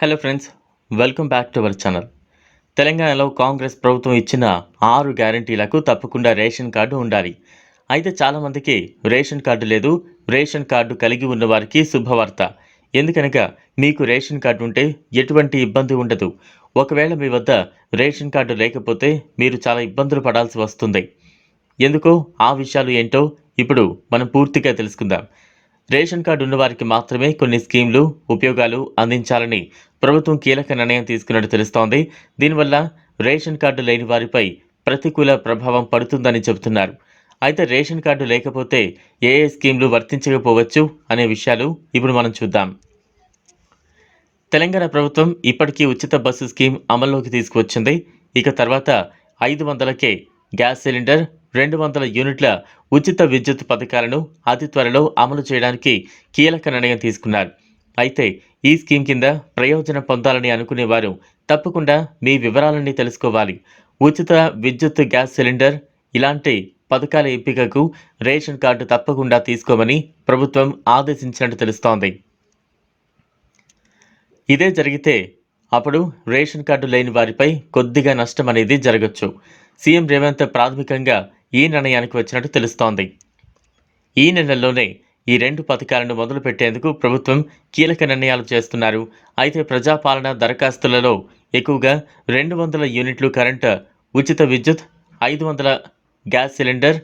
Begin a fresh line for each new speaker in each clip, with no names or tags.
Hello friends welcome back to our channel తెలంగాణలో కాంగ్రెస్ ప్రభుత్వం ఇచ్చిన ఆరు గ్యారంటీలకు తప్పకుండా రేషన్ కార్డు ఉండాలి. అయితే చాలామందికి రేషన్ కార్డు లేదు. రేషన్ కార్డు కలిగి ఉన్న వారికి శుభవార్త. ఎందుకనగా మీకు రేషన్ కార్డు ఉంటే ఎటువంటి ఇబ్బంది ఉండదు. ఒకవేళ మీ వద్ద రేషన్ కార్డు లేకపోతే మీరు చాలా ఇబ్బందులు పడాల్సి వస్తుంది. ఎందుకో? ఆ విషయాలు ఏంటో ఇప్పుడు మనం పూర్తిగా తెలుసుకుందాం. రేషన్ కార్డు ఉన్నవారికి మాత్రమే కొన్ని స్కీమ్లు ఉపయోగాలు అందించాలని ప్రభుత్వం కీలక నిర్ణయం తీసుకున్నట్టు తెలుస్తోంది. దీనివల్ల రేషన్ కార్డు లేని వారిపై ప్రతికూల ప్రభావం పడుతుందని చెబుతున్నారు. అయితే రేషన్ కార్డు లేకపోతే ఏ ఏ స్కీమ్లు వర్తించకపోవచ్చు అనే విషయాలు ఇప్పుడు మనం చూద్దాం. తెలంగాణ ప్రభుత్వం ఇప్పటికీ ఉచిత బస్సు స్కీమ్ అమల్లోకి తీసుకువచ్చింది. ఇక తర్వాత ఐదు వందలకే గ్యాస్ సిలిండర్ రెండు వందల యూనిట్ల ఉచిత విద్యుత్ పథకాలను అతి త్వరలో అమలు చేయడానికి కీలక నిర్ణయం తీసుకున్నారు. అయితే ఈ స్కీమ్ కింద ప్రయోజనం పొందాలని అనుకునేవారు తప్పకుండా మీ వివరాలన్నీ తెలుసుకోవాలి. ఉచిత విద్యుత్ గ్యాస్ సిలిండర్ ఇలాంటి పథకాల ఎంపికకు రేషన్ కార్డు తప్పకుండా తీసుకోమని ప్రభుత్వం ఆదేశించినట్టు తెలుస్తోంది. ఇదే జరిగితే అప్పుడు రేషన్ కార్డు లేని వారిపై కొద్దిగా నష్టం అనేది జరగచ్చు. సీఎం రేవంత్ ప్రాథమికంగా ఈ నిర్ణయానికి వచ్చినట్టు తెలుస్తోంది. ఈ నెలలోనే ఈ రెండు పథకాలను మొదలుపెట్టేందుకు ప్రభుత్వం కీలక నిర్ణయాలు చేస్తున్నారు. అయితే ప్రజాపాలన దరఖాస్తులలో ఎక్కువగా రెండు వందల యూనిట్లు కరెంటు ఉచిత విద్యుత్ ఐదు వందల గ్యాస్ సిలిండర్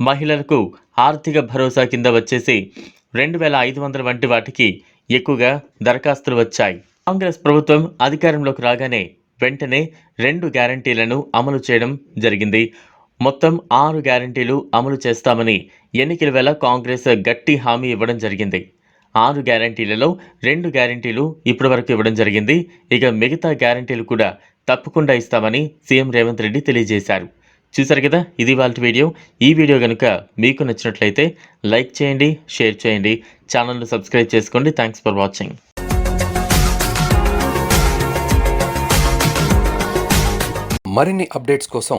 మహిళలకు ఆర్థిక భరోసా కింద వచ్చేసి రెండు వేల ఐదు వందల వంటి వాటికి ఎక్కువగా దరఖాస్తులు వచ్చాయి. కాంగ్రెస్ ప్రభుత్వం అధికారంలోకి రాగానే వెంటనే రెండు గ్యారంటీలను అమలు చేయడం జరిగింది. మొత్తం ఆరు గ్యారంటీలు అమలు చేస్తామని ఎన్నికల వేళ కాంగ్రెస్ గట్టి హామీ ఇవ్వడం జరిగింది. ఆరు గ్యారంటీలలో రెండు గ్యారంటీలు ఇప్పటివరకు ఇవ్వడం జరిగింది. ఇక మిగతా గ్యారంటీలు కూడా తప్పకుండా ఇస్తామని సీఎం రేవంత్ రెడ్డి తెలియజేశారు. చూసారు కదా ఇది వాళ్ళ వీడియో. ఈ వీడియో కనుక మీకు నచ్చినట్లయితే లైక్ చేయండి షేర్ చేయండి ఛానల్ను సబ్స్క్రైబ్ చేసుకోండి. Thanks for watching.
మరిన్ని అప్డేట్స్ కోసం